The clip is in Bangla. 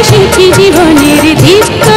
এসেছি জীবনের দীপ্ত